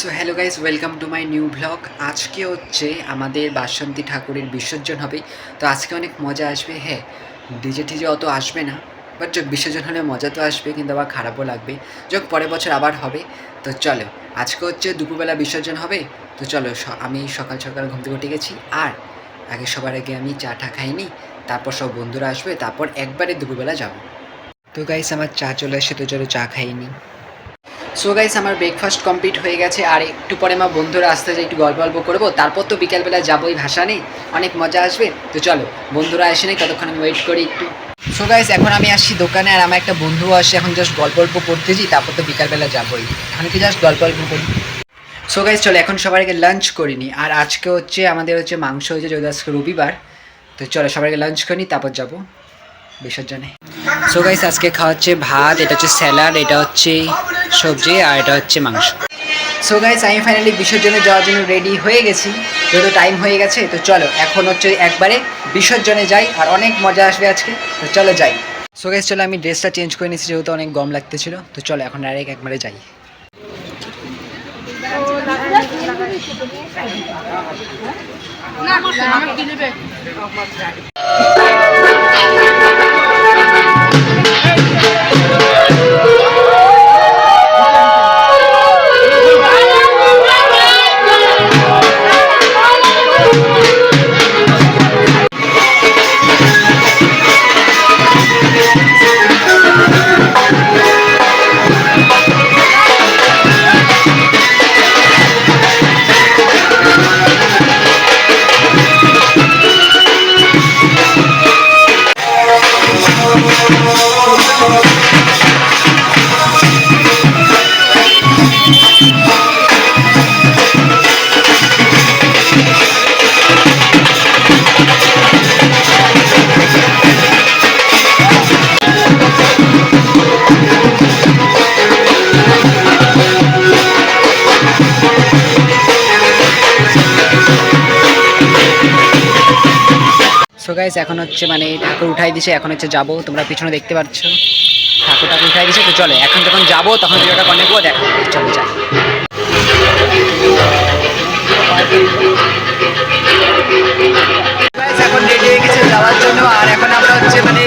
So hello guys welcome to my new blog আজকে হচ্ছে আমাদের বাসন্তী ঠাকুরের বিসর্জন হবে। তো আজকে অনেক মজা আসবে। হ্যাঁ ডিজে টিজে অত আসবে না। বাট যোগ বিসর্জন হলে মজা তো আসবে, কিন্তু আবার খারাপও লাগবে। যোগ পরের বছর আবার হবে, তো চলো, আজকে হচ্ছে দুপুরবেলা বিসর্জন হবে। তো চলো আমি সকাল সকাল ঘুম থেকে উঠে গেছি। আর আগে সবার আগে আমি চা টা খাইনি তারপর সব বন্ধুরা আসবে, তারপর একবারে দুপুরবেলা যাব। তো গাইস আমার চা চলে এসে তো চলো চা খাইনি সো গাইস আমার ব্রেকফাস্ট কমপ্লিট হয়ে গেছে। আর একটু পরে আমার বন্ধুরা আসতে যে একটু গল্প গল্প করব, তারপর তো বিকালবেলা যাবোই ভাষা নেই অনেক মজা আসবে। তো চলো, বন্ধুরা আসে নেই, ততক্ষণ আমি ওয়েট করি একটু। সো গাইস এখন আমি আসছি দোকানে, আর আমার একটা বন্ধু আসে, এখন জাস্ট গল্প গল্প করতেছি, তারপর তো বিকালবেলা যাবোই। এখন কি জাস্ট গল্প গল্প করি। সো গাইস চলো, এখন সবার আগে লাঞ্চ করিনি আর আজকে হচ্ছে আমাদের হচ্ছে মাংস হয়েছে যদি আজকে রবিবার। তো চলো সবার আগে লাঞ্চ করিনি তারপর যাব। বিসর্জনে সো গাইস আজকে খাওয়া হচ্ছে ভাত এটা হচ্ছে স্যালাড এটা হচ্ছে সবজি আর এটা হচ্ছে মাংস সো গাইস আমি ফাইনালি বিসর্জনে যাওয়ার জন্য রেডি হয়ে গেছি যেহেতু টাইম হয়ে গেছে তো চলো এখন হচ্ছে একবারে বিসর্জনে যাই আর অনেক মজা আসবে আজকে তো চলো যাই সো গাইস চলো আমি ড্রেসটা চেঞ্জ করে নিয়েছি যেহেতু অনেক গম লাগতেছিল তো চলো এখন ডাইরেক্ট একবারে যাই সো গাইস এখন হচ্ছে মানে ঠাকুর উঠাই দিছে, এখন হচ্ছে যাব। তোমরা পিছনে দেখতে পাচ্ছ। ঠাকুর ঠাকুর উঠাই দিছে, তো চলে, এখন যখন যাব, তখন ভিডিওটা কনে করে দেখো, চলো যাই। এখন রেডি হয়ে গেছে যাওয়ার জন্য, আর এখন আমরা হচ্ছে মানে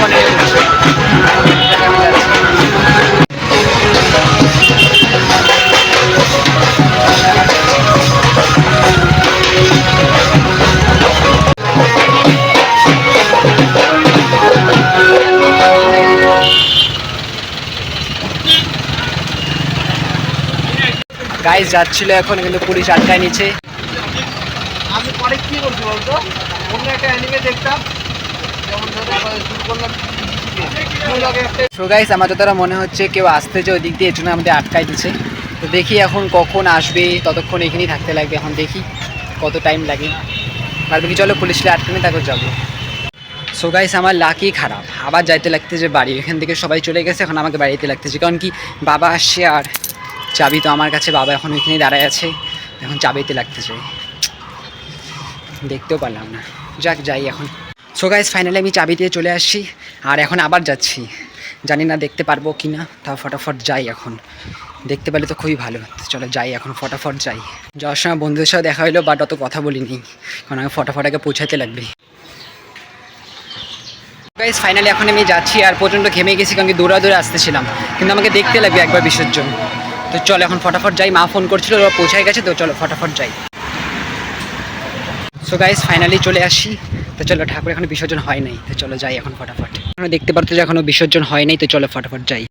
কন্টিনিউ করছি গাইস যাচ্ছিল এখন, কিন্তু পুলিশ আটকায় নিচ্ছে। আমি পরে কি বলছি বলতো? অন্য একটা দেখতাম। সো আমার যতটা মনে হচ্ছে কেউ আসতে যে ওই দিক দিয়ে এর জন্য আমাদের আটকাই দিচ্ছে। তো দেখি এখন কখন আসবে, ততক্ষণ এখানেই থাকতে লাগবে। এখন দেখি কত টাইম লাগে। পারবে কি চলো পুলিশে আটকানে তারপর যাব। সো গাইস আমার লাকি খারাপ। আবার যাইতে লাগতেছে বাড়ি। এখান থেকে সবাই চলে গেছে, এখন আমাকে বাড়িতে লাগতেছে। কারণ কি, বাবা আসছে আর চাবি তো আমার কাছে। বাবা এখন ওইখানেই দাঁড়ায় আছে, এখন চাবিতে লাগতেছে। দেখতেও পারলাম না। যাক, যাই এখন। সো গাইস ফাইনালি আমি চাবি দিয়ে চলে আসছি আর এখন আবার যাচ্ছি। জানি না দেখতে পারব কি না তাও ফটাফট যাই এখন। দেখতে পেলে তো খুবই ভালো। চলো যাই, এখন ফটাফট যাই। যাওয়ার সময় বন্ধুদের সাথে দেখা হলো বাট অত কথা বলিনি। কারণ আমি ফটাফট আগে পৌঁছাতে লাগবে। গাইজ ফাইনালি এখন আমি যাচ্ছি, আর প্রচণ্ড ঘেমে গেছি, কারণ কি দৌড়া দৌড়ে আসতেছিলাম। কিন্তু আমাকে দেখতে লাগবে একবার বিসর্জন। তো চলো এখন ফটাফট যাই, মা ফোন করছিল, ওরা পৌঁছায় গেছে, তো চলো ফটাফট যাই। সো গাইজ ফাইনালি চলে আসি। তো চলো ঠাকুর, এখনও বিসর্জন হয় নাই। তো চলো যাই এখন ফটাফট। এখনও দেখতে পারতো যে এখনও বিসর্জন হয় নাই, তো চলো ফটাফট যাই।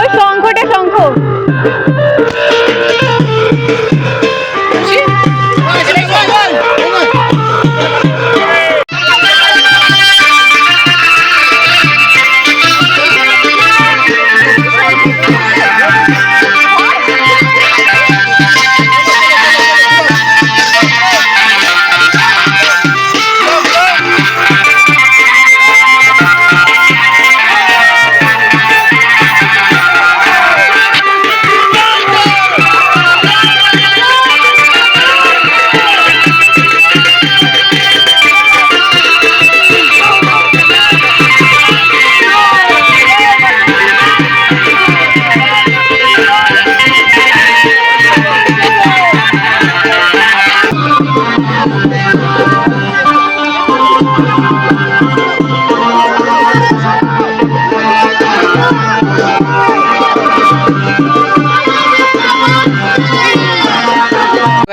ওই শঙ্খটা শঙ্খ।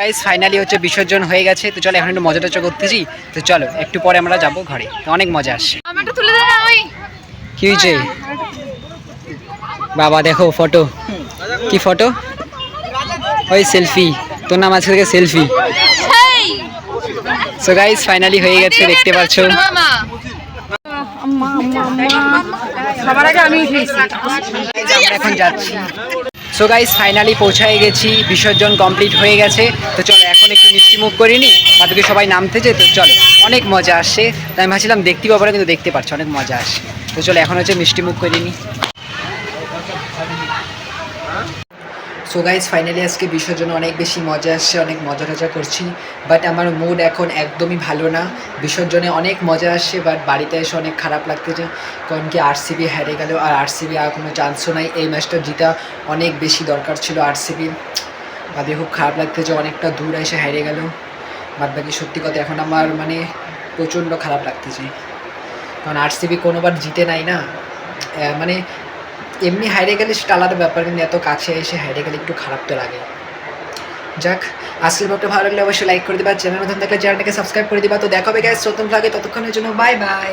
গাইজ ফাইনালি হচ্ছে বিসর্জন হয়ে গেছে। তো চলো এখন একটু মজা টজা করতেছি। তো চলো একটু পরে আমরা যাব ঘরে। অনেক মজা আসছে। কি হয়েছে? বাবা দেখো ফটো কি ফটো ওই সেলফি তোর নাম আজকে থেকে সেলফি সো গাইজ ফাইনালি হয়ে গেছে দেখতে পাচ্ছ। সবার আগে আমি এখন যাচ্ছি। সো গাইজ ফাইনালি পৌঁছায় গেছি, বিসর্জন কমপ্লিট হয়ে গেছে। তো চলো, এখন একটু মিষ্টি মুখ করিনি বাদুকে সবাই নামতে যে তো চলো, অনেক মজা আসে তাই আমি ভাবছিলাম দেখতে পাবো না, কিন্তু দেখতে পাচ্ছি, অনেক মজা আসে তো চলো, এখন হচ্ছে মিষ্টি মুখ করিনি সো গাইজ ফাইনালি আজকে বিসর্জনে অনেক বেশি মজা আসছে, অনেক মজা টজা করছি। বাট আমার মুড এখন একদমই ভালো না। বিসর্জনে অনেক মজা আসছে বাট বাড়িতে এসে অনেক খারাপ লাগতেছে কারণ কি আরসিবি হেরে গেল আর আরসিবি আর কোনো চান্সও নাই। এই ম্যাচটা জিতা অনেক বেশি দরকার ছিল আরসিবি বাদে খুব খারাপ লাগতেছে অনেকটা দূর এসে হেরে গেল। বাদ বাকি সত্যি কথা, এখন আমার মানে প্রচণ্ড খারাপ লাগতেছে। কারণ আরসিবি কোনোবার জিতে নাই না। মানে এমনি হাইরে গেলে সেটা আলাদা ব্যাপার, কিন্তু এত কাছে এসে হাইরে গেলে একটু খারাপ তো লাগে। যাক, আজকের ব্লগটা ভালো লাগলে অবশ্যই লাইক করে দিবা চ্যানেল নতুন থাকলে চ্যানেলটাকে সাবস্ক্রাইব করে দিবা। তো দেখাবে গ্যাস নতুন লাগে ততক্ষণের জন্য বাই বাই